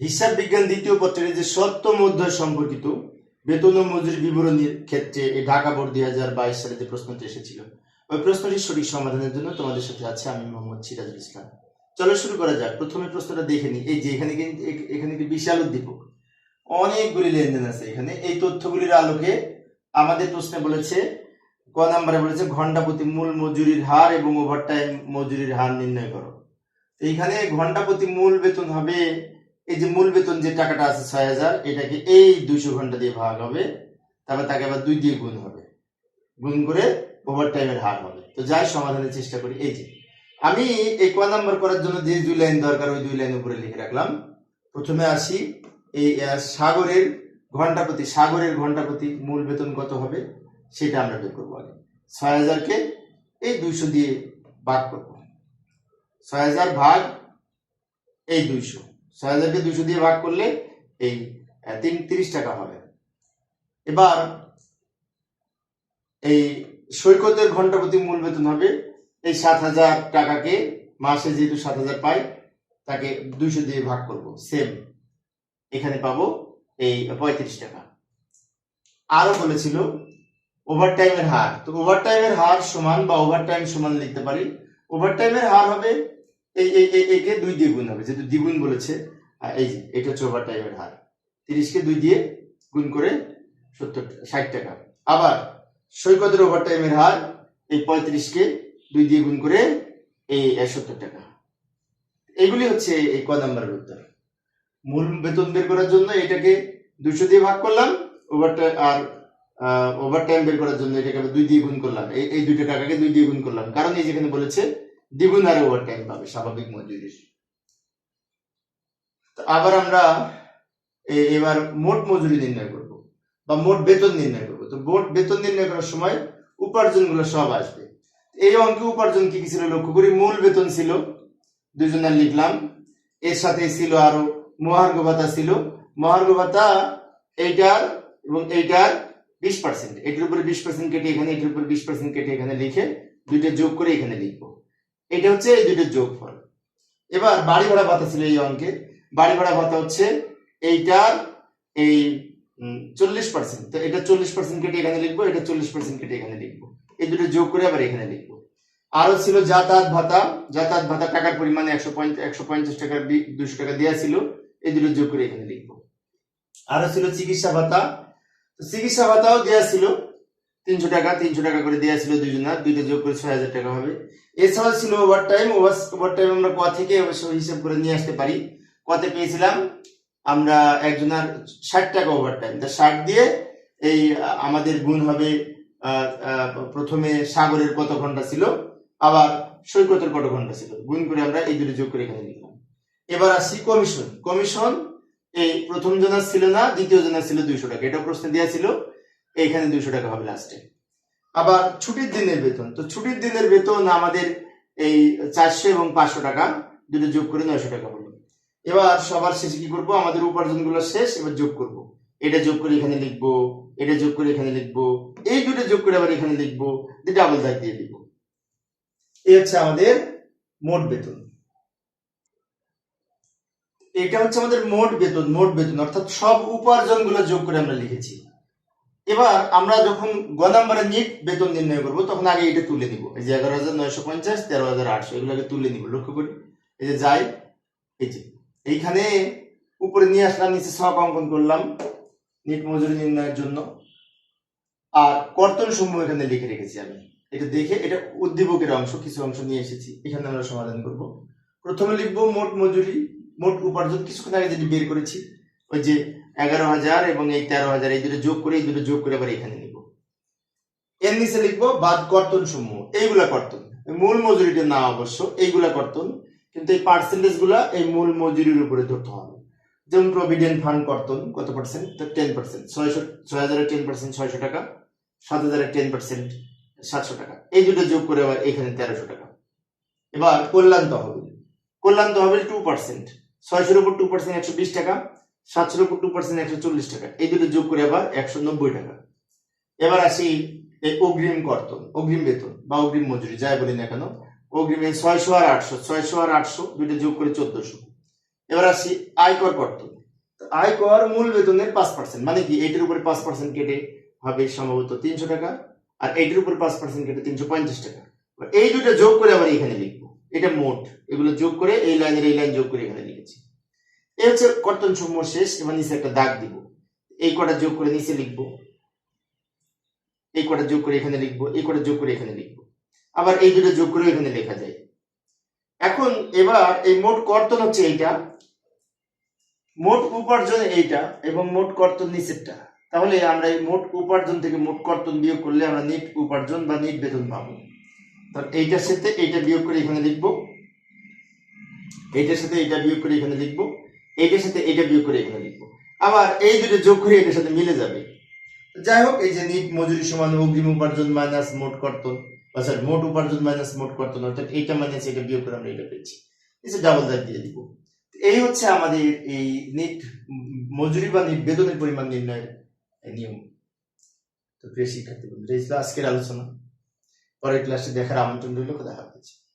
হিসাব বিজ্ঞান দ্বিতীয় পত্রের যে সত্যম অধ্যায় সম্পর্কিত বেতন ও মজুরি বিবরণীর ক্ষেত্রে এই ঢাকা বোর্ড দুই হাজার বাইশ সালে যে প্রশ্নটি এসেছিল, ওই প্রশ্নটির সঠিক সমাধানের জন্য তোমাদের সাথে আছে আমি মোহাম্মদ সিরাজুল ইসলাম। চলো শুরু করা যাক। প্রথমে প্রশ্নটা দেখে নিই। এই যে এখানে কিন্তু এখানে কি বিশাল উদ্দীপক। অনেকগুলি লেনদেন আছে এখানে। এই তথ্যগুলির আলোকে আমাদের প্রশ্নে বলেছে, ক নাম্বারে বলেছে ঘণ্টা প্রতি মূল মজুরির হার এবং ওভারটাইম মজুরির হার নির্ণয় করো। এইখানে ঘণ্টা প্রতি মূল বেতন হবে এই যে মূল বেতন যে টাকাটা আছে ছয় হাজার, এটাকে এই দুইশো ঘণ্টা দিয়ে ভাগ হবে তারপর তাকে আবার দুই দিয়ে গুণ হবে। গুণ করে ওভার টাইমের হার হবে। তো যাই, সমাধানের চেষ্টা করি। এই যে, আমি এই ক নাম্বার করার জন্য যে দুই লাইন দরকার, ওই দুই লাইন উপরে লিখে রাখলাম। প্রথমে আসি, এই সাগরের ঘণ্টা প্রতি সাগরের ঘণ্টা প্রতি মূল বেতন কত হবে, সেটা আমরা বের করব আগে। ছয় হাজারকে এই দুইশো দিয়ে ভাগ করব। ছয় হাজার ভাগ এই দুইশো। ছয় হাজারকে দুইশো দিয়ে ভাগ করলে এই তিন, তিরিশ টাকা হবে। এবার এই সৈকতের ঘণ্টা প্রতি মূল বেতন হবে এই সাত হাজার টাকাকে, মাসে যেহেতু সাত হাজার পাই, তাকে দুইশো দিয়ে ভাগ করব। সেম। এখানে পাবো এই পঁয়ত্রিশ টাকা। আরও বলেছিল, ওভারটাইমের হার। তো ওভারটাইমের হার সমান বা ওভারটাইম সমান লিখতে পারি। ওভারটাইমের হার হবে এই একে দুই দিয়ে গুণ হবে, যেহেতু দ্বিগুণ বলেছে। এই এটা হচ্ছে ওভারটাইমের হার। তিরিশকে দুই দিয়ে গুণ করে সত্তর, ষাট টাকা। আবার সৈকতের ওভারটাইমের হার, এই পঁয়ত্রিশকে দুই দিয়ে গুণ করে এই সত্তর টাকা। এগুলি হচ্ছে এই ক নাম্বারের উত্তর। মূল বেতন বের করার জন্য এটাকে দুশো দিয়ে ভাগ করলাম ওভারটাইম আর ওভারটাইম বের করার জন্য এটাকে দুই দিয়ে গুণ করলাম। এই দুইটা টাকাকে দুই দিয়ে গুণ করলাম। কারণ এই যেখানে বলেছে দ্বিগুণ হারে ওভারটাইম পাবে, স্বাভাবিক মজুরি তো আবার আমরা এবার মোট মজুরি নির্ণয় করব বা মোট বেতন নির্ণয় করব। তো মোট বেতন নির্ণয় করার সময় উপার্জনগুলো সব আসবে। এই অঙ্কে উপার্জন কি কি ছিল লক্ষ্য করি? মূল বেতন ছিল, দুজনের লিখলাম। এর সাথে ছিল আরও মহার্ঘ ভাতা ছিল। মহার্ঘ ভাতা এইটার এবং এইটার বিশ পার্সেন্ট এটার উপরে বিশ পার্সেন্ট কেটে এখানে, এটির উপরে বিশ পার্সেন্ট কেটে এখানে লিখে দুইটা যোগ করে এখানে লিখব। এটা হচ্ছে এই দুইটার যোগফল। এবার বাড়ি ভাড়া ভাতা ছিল এই অঙ্কে। বাড়ি ভাড়া ভাতা হচ্ছে? এইটার এই চল্লিশ পার্সেন্ট তো এটা চল্লিশ পার্সেন্ট কেটে এখানে লিখব, এটা চল্লিশ পার্সেন্ট কেটে এখানে লিখব। এই দুটো যোগ করে আবার এখানে লিখব। আরও ছিল যাতায়াত ভাতা। যাতায়াত ভাতা টাকার পরিমাণ একশো একশো পঞ্চাশ টাকা দুশো টাকা দেওয়া ছিল। এই দুটো যোগ করে এখানে লিখব। আরও ছিল চিকিৎসা ভাতা। চিকিৎসা ভাতাও দেওয়া ছিল। তিনশো টাকা তিনশো টাকা করে দেওয়া ছিল দুজনের। দুইটা যোগ করে ছয় হাজার টাকা হবে। এছাড়া ছিল ওভার টাইম ওভার টাইম আমরা ক থেকে হিসাব করে নিয়ে আসতে পারি। কতে পেয়েছিলাম? আমরা একজনের ষাট টাকা ওভার টাইম তা ষাট দিয়ে এই, আমাদের গুণ হবে প্রথমে সাগরের কত ঘণ্টা ছিল? আবার সৈকতের কত ঘণ্টা ছিল? গুণ করে আমরা এই দুটো যোগ করে এখানে লিখলাম। এবার আসি কমিশন কমিশন এই প্রথম জনের ছিল না, দ্বিতীয় জনার ছিল দুইশো টাকা। এটা প্রশ্ন দেওয়া ছিল, এইখানে দুইশো টাকা হবে লাস্টে আবার ছুটির দিনের বেতন। তো ছুটির দিনের বেতন আমাদের এই চারশো এবং পাঁচশো টাকা, দুটো যোগ করে নয়শো টাকা হলো এবার সবার শেষে কি করব? আমাদের উপার্জনগুলো শেষ, এবার যোগ করব। এটা যোগ করে এখানে লিখব, এটা যোগ করে এখানে লিখব, এই দুটো যোগ করে আবার এখানে লিখব দিয়ে ডাবল দাগ দিয়ে লিখব। এই হচ্ছে আমাদের মোট বেতন। এটা হচ্ছে আমাদের মোট বেতন মোট বেতন, অর্থাৎ সব উপার্জনগুলো যোগ করে আমরা লিখেছি। এবার আমরা যখন গ নাম্বারে নিট বেতন নির্ণয় করব, তখন আগে এটা তুলে নিব। এই যে এগারো হাজার নয়শো পঞ্চাশ, তেরো হাজার আটশো, এগুলোকে তুলে নিব। লক্ষ্য করি? এই যে যাই, এই যে এইখানে উপরে নিয়ে আসলাম, নিচে সব অঙ্কন করলাম, নিট মজুরি নির্ণয়ের জন্য। আর কর্তন সমূহ এখানে লিখে রেখেছি আমি। এটা দেখে, এটা উদ্দীপকের অংশ, কিছু অংশ নিয়ে এসেছি। এখানে আমরা সমাধান করব। প্রথমে লিখব মোট মজুরি, মোট উপার্জন। কিছুক্ষণ আগে যেটি বের করেছি, ওই যে এগারো হাজার এবং এই তেরো হাজার, এই দুটো যোগ করে, এই দুটো যোগ করে আবার এখানে নিব। এর নিচে লিখব বাদ কর্তন সমূহ। এইগুলা কর্তন। মূল মজুরিটা না অবশ্য, এইগুলা কর্তন। কিন্তু এই পার্সেন্টেজগুলা এই মূল মজুরির উপরে ধরতে হবে। যেমন প্রভিডেন্ট ফান্ড কর্তন, কত পার্সেন্ট তো টেন পার্সেন্ট ছয়শো, ছয় হাজারের টেন পার্সেন্ট ছয়শো টাকা, সাত হাজারের টেন পার্সেন্ট সাতশো টাকা। এই দুটো যোগ করে আবার এখানে তেরোশো টাকা। এবার কল্যাণ তহবিল। কল্যাণ তহবিল টু পার্সেন্ট ছয়শোর উপর টু পার্সেন্ট একশো বিশ টাকা, সাতশোর উপর টু পার্সেন্ট একশো চল্লিশ টাকা। এই দুটো যোগ করে আবার একশো নব্বই টাকা। এবার আসি এই অগ্রিম কর্তন, অগ্রিম বেতন বা অগ্রিম মজুরি, যাই বলি না কেন অগ্রিমে ছয়শো আর আটশো, ছয়শো আর আটশো, দুইটা যোগ করে চোদ্দশো। এবার আসি আয়কর কর্তন তো আয়কর মূল বেতনের পাঁচ পার্সেন্ট মানে কি এইটার উপরে পাঁচ পার্সেন্ট কেটে হবে সম্ভবত তিনশো টাকা, আর এইটার উপর পাঁচ পার্সেন্ট কেটে তিনশো পঞ্চাশ টাকা। এই দুটো যোগ করে আবার এখানে লিখব। এটা মোট, এগুলো যোগ করে এই লাইনের এই লাইন যোগ করে এখানে লিখেছি। এ হচ্ছে কর্তন সমূহ শেষ, এবার নিচে একটা দাগ দিব। এই কটা যোগ করে নিচে লিখব। এই কটা যোগ করে এখানে লিখব, এই কটা যোগ করে এখানে লিখব। আবার এই দুটো যোগ করে এখানে লেখা যায়। এখন এবার এই মোট কর্তন হচ্ছে এইটা, মোট উপার্জন এইটা এবং মোট কর্তন নিচেরটা। তাহলে আমরা এই মোট উপার্জন থেকে মোট কর্তন বিয়োগ করলে আমরা নিট উপার্জন বা নিট বেতন পাবো। এইটার সাথে এইটা বিয়োগ করে এখানে লিখব। এইটার সাথে এইটা বিয়োগ করে এখানে লিখব। এইটার সাথে এইটা বিয়োগ করে এখানে লিখব। আবার এই দুটো যোগ করে এটার সাথে মিলে যাবে। যাই হোক, এই যে নিট মজুরি সমান অগ্রিম উপার্জন মাইনাস মোট কর্তন। Sorry, মোট উপার্জন মাইনাস মোট কর্তন অর্থাৎ এইটা মাইনাস এটা বিয়োগ করে আমরা এটা পেয়েছি। এসে ডাবল দাগ দিয়ে দিব। এই হচ্ছে আমাদের এই নেট মজুরি বা নিট বেতনের পরিমাণ নির্ণয়ের নিয়ম। তো প্রিয় শিক্ষার্থী বন্ধুরা এই আজকের আলোচনা। পরের ক্লাসে দেখার আমন্ত্রণ রইল দেখা হচ্ছে